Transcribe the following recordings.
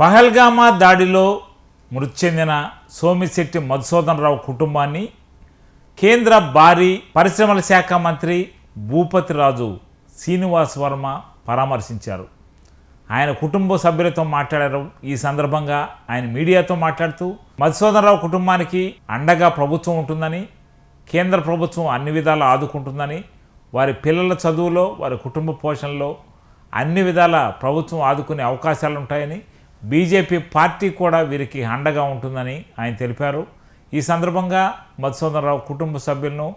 పహల్గామా దాడిలో మృతి చెందిన సోమిశెట్టి మధుసూదనరావు కుటుంబాన్ని కేంద్ర భారీ పరిశ్రమల శాఖ మంత్రి భూపతిరాజు శ్రీనివాస్ వర్మ పరామర్శించారు. ఆయన కుటుంబ సభ్యులతో మాట్లాడారు. ఈ సందర్భంగా ఆయన మీడియాతో మాట్లాడుతూ మధుసూదనరావు కుటుంబానికి అండగా ప్రభుత్వం ఉంటుందని కేంద్ర ప్రభుత్వం అన్ని విధాలా ఆదుకుంటుందని వారి పిల్లల చదువులో వారి కుటుంబ పోషణలో అన్ని విధాల ప్రభుత్వం ఆదుకునే అవకాశాలు ఉంటాయని బీజేపీ పార్టీ కూడా వీరికి అండగా ఉంటుందని ఆయన తెలిపారు. ఈ సందర్భంగా మధుసూదనరావు కుటుంబ సభ్యులను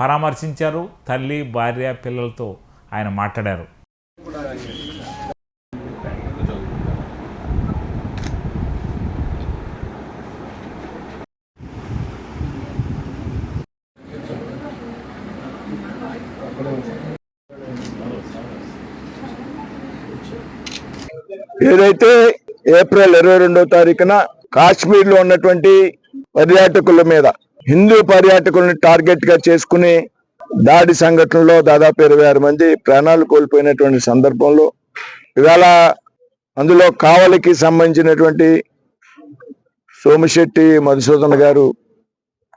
పరామర్శించారు. తల్లి భార్య పిల్లలతో ఆయన మాట్లాడారు. ఏదైతే ఏప్రిల్ ఇరవై రెండవ తారీఖున కాశ్మీర్లో ఉన్నటువంటి పర్యాటకుల మీద హిందూ పర్యాటకుల్ని టార్గెట్గా చేసుకుని దాడి సంఘటనలో దాదాపు ఇరవై ఆరు మంది ప్రాణాలు కోల్పోయినటువంటి సందర్భంలో ఇవాళ అందులో కావలికి సంబంధించినటువంటి సోమిశెట్టి మధుసూదన్ గారు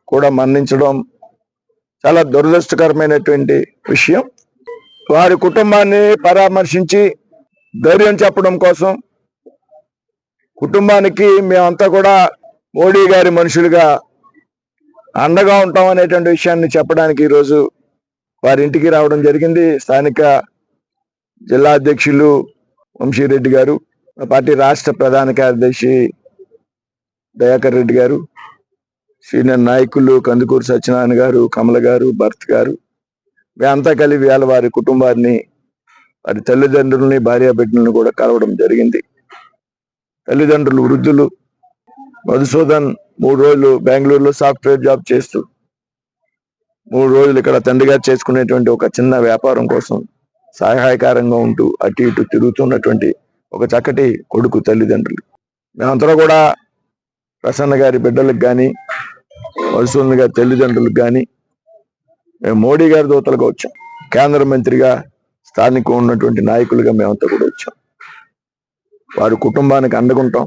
కూడా మరణించడం చాలా దురదృష్టకరమైనటువంటి విషయం. వారి కుటుంబాన్ని పరామర్శించి ధైర్యం చెప్పడం కోసం కుటుంబానికి మేమంతా కూడా మోడీ గారి మనుషులుగా అండగా ఉంటాం అనేటువంటి విషయాన్ని చెప్పడానికి ఈరోజు వారి ఇంటికి రావడం జరిగింది. స్థానిక జిల్లా అధ్యక్షులు వంశీరెడ్డి గారు పార్టీ రాష్ట్ర ప్రధాన కార్యదర్శి దయాకర్ రెడ్డి గారు సీనియర్ నాయకులు కందుకూరు సత్యనారాయణ గారు కమల గారు భరత్ గారు మేమంతా కలిపి వేళ వారి కుటుంబాన్ని వారి తల్లిదండ్రుల్ని భార్యాబిడ్డలను కూడా కలవడం జరిగింది. తల్లిదండ్రులు వృద్ధులు మధుసూదన్ మూడు రోజులు బెంగళూరులో సాఫ్ట్వేర్ జాబ్ చేస్తూ మూడు రోజులు ఇక్కడ తండ్రిగా చేసుకునేటువంటి ఒక చిన్న వ్యాపారం కోసం సహాయకారంగా ఉంటూ అటు ఇటు తిరుగుతున్నటువంటి ఒక చక్కటి కొడుకు తల్లిదండ్రులు. మేమంతా కూడా ప్రసన్న గారి బిడ్డలకు కానీ మధుసూదన్ గారి తల్లిదండ్రులకు కానీ మేము మోడీ గారి దూతలుగా వచ్చాం. కేంద్ర మంత్రిగా స్థానికంగా ఉన్నటువంటి నాయకులుగా మేమంతా కూడా వచ్చాం. వారి కుటుంబానికి అండగుంటాం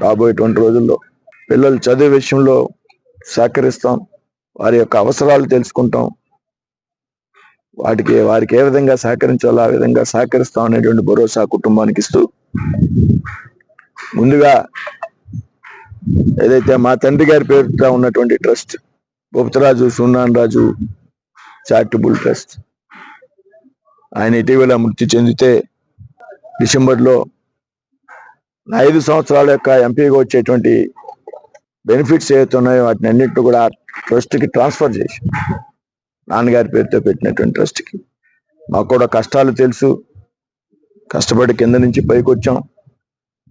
రాబోయేటువంటి రోజుల్లో పిల్లలు చదివే విషయంలో సహకరిస్తాం. వారి యొక్క అవసరాలు తెలుసుకుంటాం. వాటికి వారికి ఏ విధంగా సహకరించాలో ఆ విధంగా సహకరిస్తాం అనేటువంటి భరోసా కుటుంబానికి ఇస్తూ ముందుగా ఏదైతే మా తండ్రి గారి పేరుతో ఉన్నటువంటి ట్రస్ట్ గుప్తరాజు సున్నాన్ రాజు చారిటబుల్ ట్రస్ట్ ఆయన ఇటీవల మృతి చెందితే డిసెంబర్లో ఐదు సంవత్సరాల యొక్క ఎంపీగా వచ్చేటువంటి బెనిఫిట్స్ ఏవైతే ఉన్నాయో వాటిని అన్నింటిని కూడా ట్రస్ట్కి ట్రాన్స్ఫర్ చేసి నాన్నగారి పేరుతో పెట్టినటువంటి ట్రస్ట్కి. మాకు కూడా కష్టాలు తెలుసు. కష్టపడి కింద నుంచి పైకి వచ్చాం.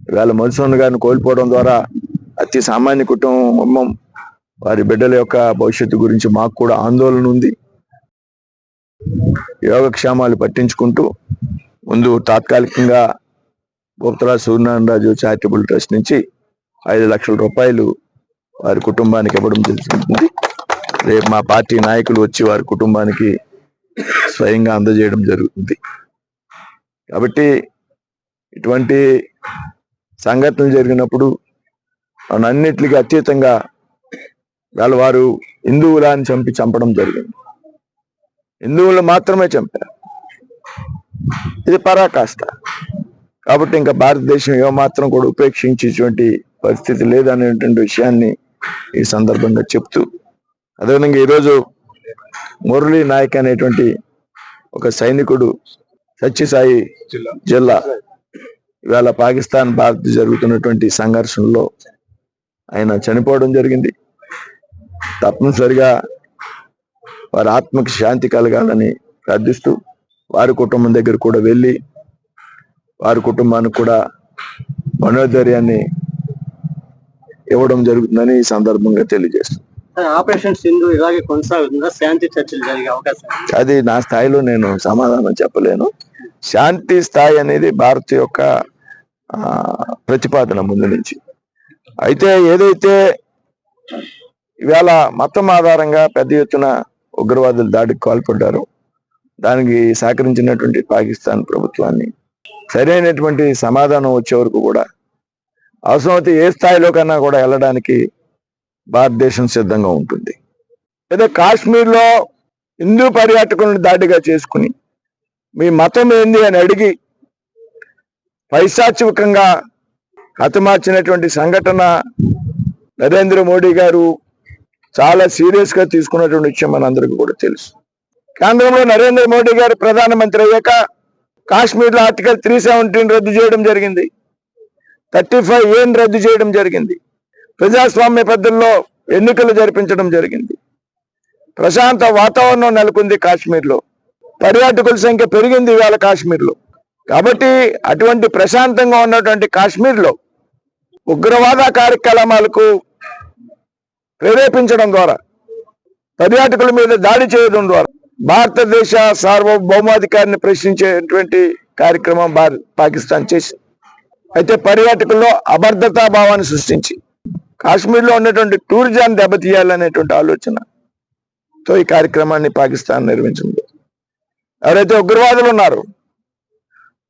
ఇవాళ మధుసూన్ గారిని కోల్పోవడం ద్వారా అతి సామాన్య కుటుంబం వారి బిడ్డల యొక్క భవిష్యత్తు గురించి మాకు కూడా ఆందోళన ఉంది. యోగక్షేమాలు పట్టించుకుంటూ ముందు తాత్కాలికంగా భూపతరాజు సూర్యనారాయణ రాజు చారిటబుల్ ట్రస్ట్ నుంచి ఐదు లక్షల రూపాయలు వారి కుటుంబానికి ఇవ్వడం జరుగుతుంది రేపు మా పార్టీ నాయకులు వచ్చి వారి కుటుంబానికి స్వయంగా అందజేయడం జరుగుతుంది. కాబట్టి ఇటువంటి సంఘటనలు జరిగినప్పుడు అన్నిటికీ అతీతంగా వాళ్ళ వారు హిందువులని చంపి చంపడం జరిగింది. హిందువులు మాత్రమే చంపారు. ఇది పరాకాష్ట. కాబట్టి ఇంకా భారతదేశం ఏమాత్రం కూడా ఉపేక్షించేటువంటి పరిస్థితి లేదనేటువంటి విషయాన్ని ఈ సందర్భంగా చెప్తూ అదేవిధంగా ఈరోజు మురళీ నాయక్ అనేటువంటి ఒక సైనికుడు సత్యసాయి జిల్లా. ఇవాళ పాకిస్తాన్ భారత్ జరుగుతున్నటువంటి సంఘర్షణలో ఆయన చనిపోవడం జరిగింది. తప్పనిసరిగా వారి ఆత్మకి శాంతి కలగాలని ప్రార్థిస్తూ వారి కుటుంబం దగ్గర కూడా వెళ్ళి వారి కుటుంబానికి కూడా మనోధైర్యాన్ని ఇవ్వడం జరుగుతుందని ఈ సందర్భంగా తెలియజేస్తుంది ఆపరేషన్ సింధు ఇలాగే కొనసాగుతుందా? శాంతి చర్చలు జరిగే అవకాశం. అది నా స్థాయిలో నేను సమాధానం చెప్పలేను. శాంతి స్థాయి అనేది భారత్ యొక్క ప్రతిపాదన ముందు నుంచి. అయితే ఏదైతే ఇవాళ మతం ఆధారంగా పెద్ద ఎత్తున ఉగ్రవాదులు దాడికి పాల్పడ్డారో దానికి సహకరించినటువంటి పాకిస్తాన్ ప్రభుత్వాన్ని సరైనటువంటి సమాధానం వచ్చే వరకు కూడా అవసరమైతే ఏ స్థాయిలో కన్నా కూడా వెళ్ళడానికి భారతదేశం సిద్ధంగా ఉంటుంది. లేదా కాశ్మీర్లో హిందూ పర్యాటకులను దాడిగా చేసుకుని మీ మతం ఏంది అని అడిగి పైశాచికంగా హతమార్చినటువంటి సంఘటన నరేంద్ర మోడీ గారు చాలా సీరియస్గా తీసుకున్నటువంటి విషయం మనందరికీ కూడా తెలుసు. కేంద్రంలో నరేంద్ర మోడీ గారు ప్రధానమంత్రి అయ్యాక కాశ్మీర్లో ఆర్టికల్ త్రీ సెవెంటీన్ రద్దు చేయడం జరిగింది. థర్టీ ఫైవ్ ఏం రద్దు చేయడం జరిగింది. ప్రజాస్వామ్య పద్ధతిలో ఎన్నికలు జరిపించడం జరిగింది. ప్రశాంత వాతావరణం నెలకొంది కాశ్మీర్లో. పర్యాటకుల సంఖ్య పెరిగింది ఇవాళ కాశ్మీర్లో. కాబట్టి అటువంటి ప్రశాంతంగా ఉన్నటువంటి కాశ్మీర్లో ఉగ్రవాద కార్యక్రమాలకు ప్రేరేపించడం ద్వారా పర్యాటకుల మీద దాడి చేయడం ద్వారా భారతదేశ సార్వభౌమాధికారిని ప్రశ్నించేటువంటి కార్యక్రమం పాకిస్తాన్ చేసింది అయితే పర్యాటకుల్లో అభద్రతా భావాన్ని సృష్టించి కాశ్మీర్లో ఉన్నటువంటి టూరిజాన్ని దెబ్బతీయాలనేటువంటి ఆలోచనతో ఈ కార్యక్రమాన్ని పాకిస్తాన్ నిర్వహించింది. ఎవరైతే ఉగ్రవాదులు ఉన్నారు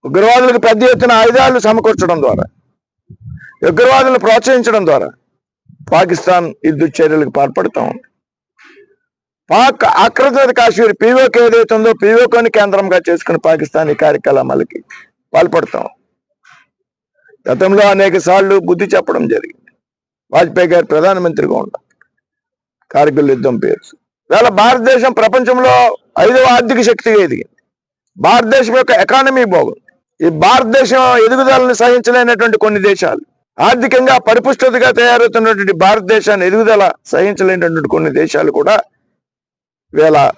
ఉగ్రవాదులకు పెద్ద ఎత్తున ఆయుధాలు సమకూర్చడం ద్వారా ఉగ్రవాదులను ప్రోత్సహించడం ద్వారా పాకిస్తాన్ ఈ చర్యలకు పాల్పడతా ఉంది. పాక్ ఆక్రమిత కాశ్మీర్ పీఓకే ఏదైతే ఉందో పీఓకేని కేంద్రంగా చేసుకుని పాకిస్తాన్ ఈ కార్యకలాపాలకి పాల్పడతాం. గతంలో అనేక సార్లు బుద్ధి చెప్పడం జరిగింది. వాజ్పేయి గారు ప్రధానమంత్రిగా ఉండడం కార్గిల్ యుద్ధం పేరు. ఇవాళ భారతదేశం ప్రపంచంలో ఐదవ ఆర్థిక శక్తిగా ఎదిగింది. భారతదేశం యొక్క ఎకానమీ బాగుంది. ఈ భారతదేశం ఎదుగుదలను సహించలేనటువంటి కొన్ని దేశాలు ఆర్థికంగా పరిపుష్టతగా తయారవుతున్నటువంటి భారతదేశాన్ని ఎదుగుదల సహించలేనటువంటి కొన్ని దేశాలు కూడా వేళ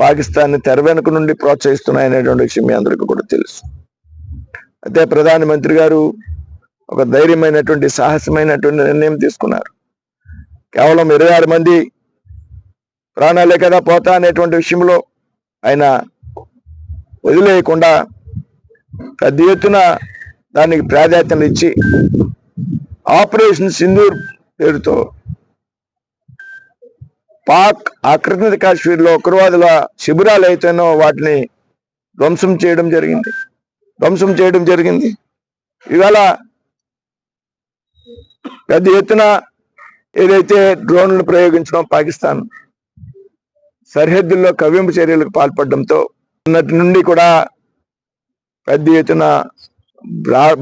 పాకిస్తాన్ని తెర వెనుక నుండి ప్రోత్సహిస్తున్నాయనేటువంటి విషయం మీ అందరికీ కూడా తెలుసు. అయితే ప్రధానమంత్రి గారు ఒక ధైర్యమైనటువంటి సాహసమైనటువంటి నిర్ణయం తీసుకున్నారు. కేవలం ఇరవై ఆరు మంది ప్రాణాలే కదా పోతా అనేటువంటి విషయంలో ఆయన వదిలేయకుండా పెద్ద ఎత్తున దానికి ప్రాధాన్యత ఇచ్చి ఆపరేషన్ సింధూర్ పేరుతో పాక్ ఆక్రమిత కాశ్మీర్లో ఉగ్రవాదుల శిబిరాలు అయితేనో వాటిని ధ్వంసం చేయడం జరిగింది. ధ్వంసం చేయడం జరిగింది. ఇవాళ పెద్ద ఎత్తున ఏదైతే డ్రోన్లను ప్రయోగించడం పాకిస్తాన్ సరిహద్దుల్లో కవ్వింపు చర్యలకు పాల్పడడంతో ఉన్నటి నుండి కూడా పెద్ద ఎత్తున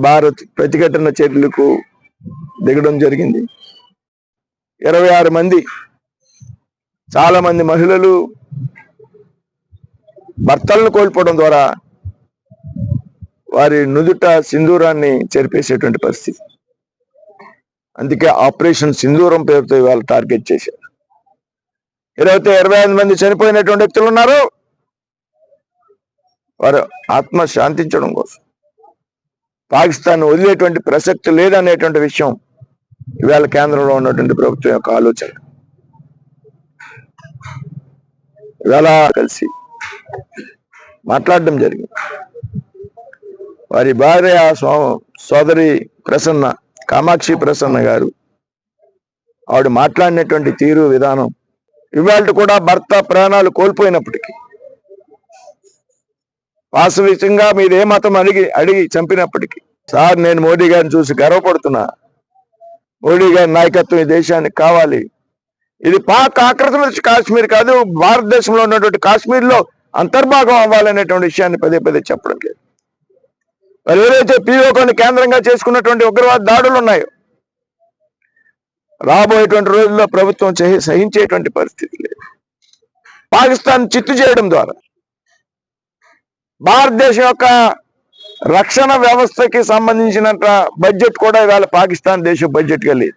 భారత్ ప్రతిఘటన చర్యలకు దిగడం జరిగింది. ఇరవై ఆరు మంది చాలా మంది మహిళలు భర్తలను కోల్పోవడం ద్వారా వారి నుదుట సింధూరాన్ని చెరిపేసేటువంటి పరిస్థితి. అందుకే ఆపరేషన్ సింధూరం పేరుతో ఇవాళ టార్గెట్ చేశారు. ఇరవై ఇరవై ఐదు మంది చనిపోయినటువంటి వ్యక్తులు ఉన్నారు. వారు ఆత్మ శాంతించడం కోసం. పాకిస్తాన్ వదిలేటువంటి ప్రసక్తి లేదనేటువంటి విషయం ఇవాళ కేంద్రంలో ఉన్నటువంటి ప్రభుత్వం యొక్క ఆలోచన. ఇవాళ కలిసి మాట్లాడడం జరిగింది. వారి భార్య సో- సోదరి ప్రసన్న కామాక్షి ప్రసన్న గారు ఆవిడ మాట్లాడినటువంటి తీరు విధానం ఇవాళ కూడా భర్త ప్రాణాలు కోల్పోయినప్పటికీ వాస్తవికంగా మీరు ఏ మతం అడిగి అడిగి చంపినప్పటికీ సార్ నేను మోడీ గారిని చూసి గర్వపడుతున్నా. మోడీ గారి నాయకత్వం ఈ దేశానికి కావాలి. ఇది పాక్ ఆక్రమిత కాశ్మీర్ కాదు భారతదేశంలో ఉన్నటువంటి కాశ్మీర్లో అంతర్భాగం అవ్వాలనేటువంటి విషయాన్ని పదే పదే చెప్పడం లేదు. మరి ఏదైతే పీఓకొని కేంద్రంగా చేసుకున్నటువంటి ఉగ్రవాద దాడులు ఉన్నాయో రాబోయేటువంటి రోజుల్లో ప్రభుత్వం సహించేటువంటి పరిస్థితి లేదు. పాకిస్తాన్ చిత్తు చేయడం ద్వారా భారతదేశం యొక్క రక్షణ వ్యవస్థకి సంబంధించినంత బడ్జెట్ కూడా ఇవాళ పాకిస్తాన్ దేశం బడ్జెట్గా లేదు.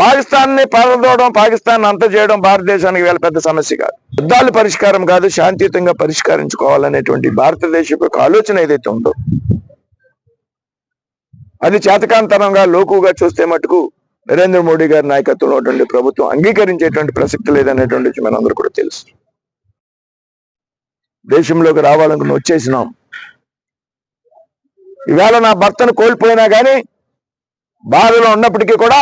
పాకిస్తాన్ని పరదోవడం పాకిస్తాన్ అంత చేయడం భారతదేశానికి వేళ పెద్ద సమస్య కాదు. యుద్ధాలు పరిష్కారం కాదు శాంతియుతంగా పరిష్కరించుకోవాలనేటువంటి భారతదేశం యొక్క ఆలోచన ఏదైతే ఉందో అది చేతకాంతరంగా లోకుగా చూస్తే మటుకు నరేంద్ర మోడీ గారి నాయకత్వంలో ఉన్నటువంటి ప్రభుత్వం అంగీకరించేటువంటి ప్రసక్తి లేదనేటువంటి విషయం మనందరూ కూడా తెలుసు. దేశంలోకి రావాలనుకుని వచ్చేసినాం. ఈవేళ నా భర్తను కోల్పోయినా కానీ బాధలో ఉన్నప్పటికీ కూడా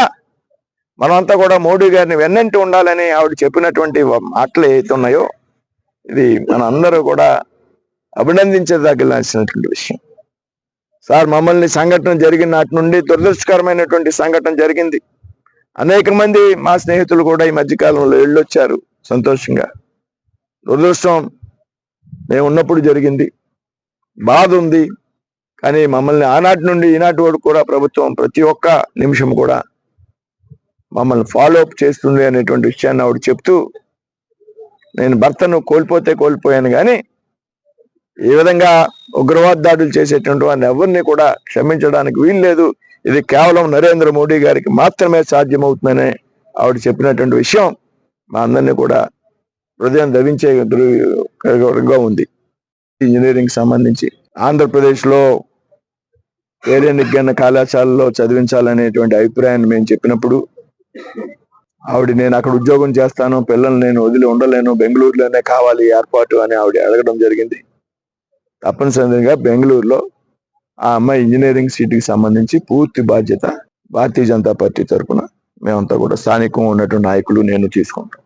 మనమంతా కూడా మోడీ గారిని వెన్నంటి ఉండాలని ఆవిడ చెప్పినటువంటి మాటలు ఏవైతే ఉన్నాయో ఇది మన అందరూ కూడా అభినందించదగినటువంటి విషయం. సార్ మమ్మల్ని సంఘటన జరిగిన నాటి నుండి దురదృష్టకరమైనటువంటి సంఘటన జరిగింది. అనేక మంది మా స్నేహితులు కూడా ఈ మధ్యకాలంలో వెళ్ళొచ్చారు సంతోషంగా. దురదృష్టం మేము ఉన్నప్పుడు జరిగింది. బాధ ఉంది. కానీ మమ్మల్ని ఆనాటి నుండి ఈనాటి వరకు కూడా ప్రభుత్వం ప్రతి ఒక్క నిమిషం కూడా మమ్మల్ని ఫాలో అప్ చేస్తుంది అనేటువంటి విషయాన్ని ఆవిడ చెప్తూ నేను భర్తను కోల్పోతే కోల్పోయాను కానీ ఏ విధంగా ఉగ్రవాద దాడులు చేసేటువంటి వారిని ఎవరిని కూడా క్షమించడానికి వీలు లేదు ఇది కేవలం నరేంద్ర మోడీ గారికి మాత్రమే సాధ్యమవుతుందని ఆవిడ చెప్పినటువంటి విషయం మా అందరినీ కూడా హృదయం దవించే ఉంది. ఇంజనీరింగ్ సంబంధించి ఆంధ్రప్రదేశ్లో వేరే నిగ్గన్న కళాశాలలో చదివించాలనేటువంటి అభిప్రాయాన్ని మేము చెప్పినప్పుడు ఆవిడ నేను అక్కడ ఉద్యోగం చేస్తాను పిల్లల్ని నేను వదిలి ఉండలేను బెంగళూరులోనే కావాలి ఏర్పాటు అని ఆవిడ అడగడం జరిగింది. తప్పనిసరిగా బెంగళూరులో ఆ అమ్మాయి ఇంజనీరింగ్ సీటుకి సంబంధించి పూర్తి బాధ్యత భారతీయ జనతా పార్టీ తరఫున మేమంతా కూడా స్థానికంగా ఉన్నటువంటి నాయకులు నేను తీసుకుంటాం